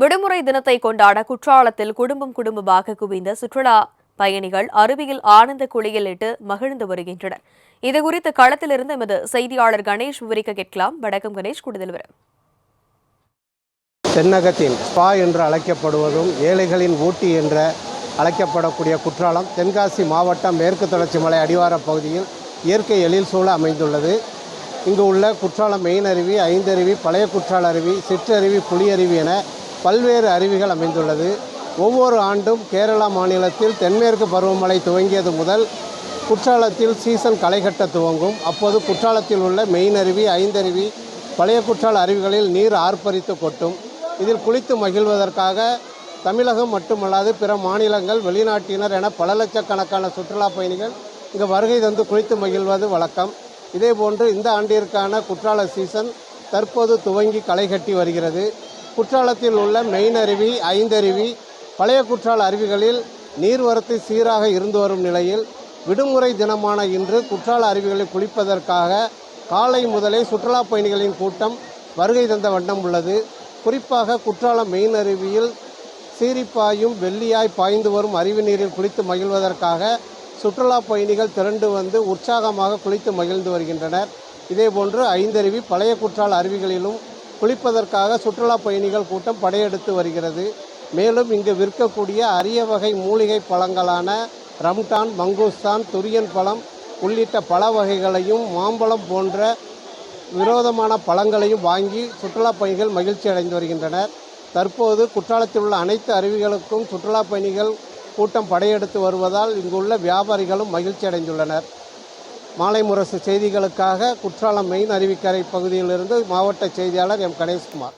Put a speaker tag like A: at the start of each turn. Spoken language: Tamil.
A: விடுமுறை தினத்தை கொண்டாட குற்றாலத்தில் குடும்பம் குடும்பமாக குவிந்த சுற்றுலா பயணிகள் அருவியில் ஆனந்த குளியில் இட்டு மகிழ்ந்து வருகின்றனர். இதுகுறித்து களத்திலிருந்து எமது செய்தியாளர் கணேஷ் விவரிக்க கேட்கலாம். வணக்கம் கணேஷ் கூடுதல் விவரம்.
B: தென்னகத்தின் ஸ்பா என்று அழைக்கப்படுவதும் ஏழைகளின் ஊட்டி என்ற அழைக்கப்படக்கூடிய குற்றாலம் தென்காசி மாவட்டம் மேற்கு தொடர்ச்சி மலை அடிவார பகுதியில் இயற்கை எழில் சூழ அமைந்துள்ளது. இங்கு உள்ள குற்றாலம் மெயின் அருவி ஐந்தருவி பழைய குற்றால அருவி சிற்றருவி புலியருவி என பல்வேறு அருவிகள் அமைந்துள்ளது. ஒவ்வொரு ஆண்டும் கேரளா மாநிலத்தில் தென்மேற்கு பருவமழை துவங்கியது முதல் குற்றாலத்தில் சீசன் களைகட்ட துவங்கும். அப்போது குற்றாலத்தில் உள்ள மெயின் அருவி ஐந்தருவி பழைய குற்றால அருவிகளில் நீர் ஆர்ப்பரித்து கொட்டும். இதில் குளித்து மகிழ்வதற்காக தமிழகம் மட்டுமல்லாது பிற மாநிலங்கள் வெளிநாட்டினர் என பல லட்சக்கணக்கான சுற்றுலா பயணிகள் இங்கு வருகை தந்து குளித்து மகிழ்வது வழக்கம். இதேபோன்று இந்த ஆண்டிற்கான குற்றால சீசன் தற்போது துவங்கி களை கட்டி வருகிறது. குற்றாலத்தில் உள்ள மெயின் அருவி ஐந்தருவி பழைய குற்றால அருவிகளில் நீர்வரத்து சீராக இருந்து வரும் நிலையில் விடுமுறை தினமான இன்று குற்றால அருவிகளில் குளிப்பதற்காக காலை முதலே சுற்றுலா பயணிகளின் கூட்டம் வருகை தந்த வண்ணம் உள்ளது. குறிப்பாக குற்றாலம் மெயின் அருவியில் சீரிப்பாயும் வெள்ளியாய் பாய்ந்து வரும் அருவி நீரில் குளித்து மகிழ்வதற்காக சுற்றுலா பயணிகள் திரண்டு வந்து உற்சாகமாக குளித்து மகிழ்ந்து வருகின்றனர். இதேபோன்று ஐந்தருவி பழைய குற்றால அருவிகளிலும் குளிப்பதற்காக சுற்றுலா பயணிகள் கூட்டம் படையெடுத்து வருகிறது. மேலும் இங்கு விற்கக்கூடிய அரிய வகை மூலிகை பழங்களான ரம்டான் மங்கூஸ்தான் துரியன் பழம் உள்ளிட்ட பழ வகைகளையும் மாம்பழம் போன்ற விரோதமான பழங்களையும் வாங்கி சுற்றுலா பயணிகள் மகிழ்ச்சி அடைந்து வருகின்றனர். தற்போது குற்றாலத்தில் உள்ள அனைத்து அருவிகளுக்கும் சுற்றுலா பயணிகள் கூட்டம் படையெடுத்து வருவதால் இங்குள்ள வியாபாரிகளும் மகிழ்ச்சி அடைந்துள்ளனர். மாலை முரசு செய்திகளுக்காக குற்றாலம் மெயின் அருவிக்கரை பகுதியிலிருந்து மாவட்ட செய்தியாளர் எம் கணேஷ்குமார்.